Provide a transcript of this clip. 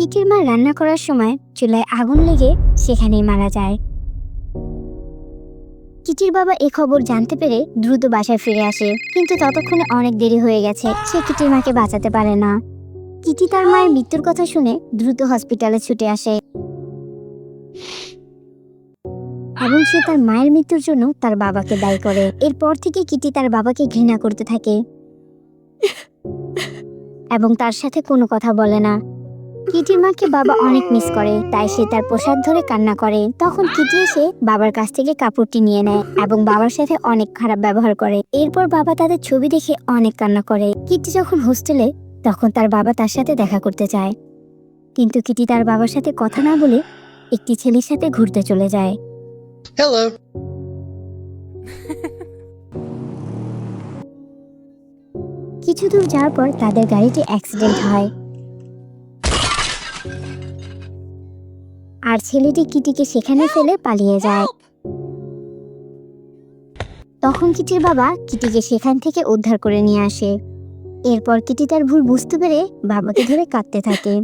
কিটির মা রান্না করার সময় চুলায় আগুন লেগে সেখানেই মারা যায়। কিটির বাবা এ খবর জানতে পেরে দ্রুত বাসায় ফিরে আসে, কিন্তু ততক্ষণে অনেক দেরি হয়ে গেছে, সে কিটির মাকে বাঁচাতে পারে না। কিটি তার মায়ের মৃত্যুর কথা শুনে দ্রুত হসপিটালে ছুটে আসে। এবং সে তার মায়ের মৃত্যুর জন্য তার বাবাকে দায়ী করে। এরপর থেকে কিটি তার বাবাকে ঘৃণা করতে থাকে। এবং তার সাথে কোনো কথা বলে না। কিটির মাকে বাবা অনেক মিস করে তাই সে তার পোশাক ধরে কান্না করে। তখন কিটি এসে বাবার কাছ থেকে কাপড়টি নিয়ে নেয় এবং বাবার সাথে অনেক খারাপ ব্যবহার করে। এরপর বাবা তাদের ছবি দেখে অনেক কান্না করে। কিটি যখন হোস্টেলে তখন তার বাবা তার সাথে দেখা করতে চায় কিন্তু কিটি তার বাবার সাথে কথা না বলে একটি ছেলের সাথে ঘুরতে চলে যায়। Hello. কিছু দূর যাওয়ার পর তাদের গাড়িটি অ্যাক্সিডেন্ট হয়। আর ছেলেটি কিটিকে সেখানে ফেলে পালিয়ে যায়। তখন কিটির বাবা কিটিকে সেখান থেকে উদ্ধার করে নিয়ে আসে। এরপর কিটি তার ভুল বুঝতে পেরে বাবাকে ধরে কাঁদতে থাকে।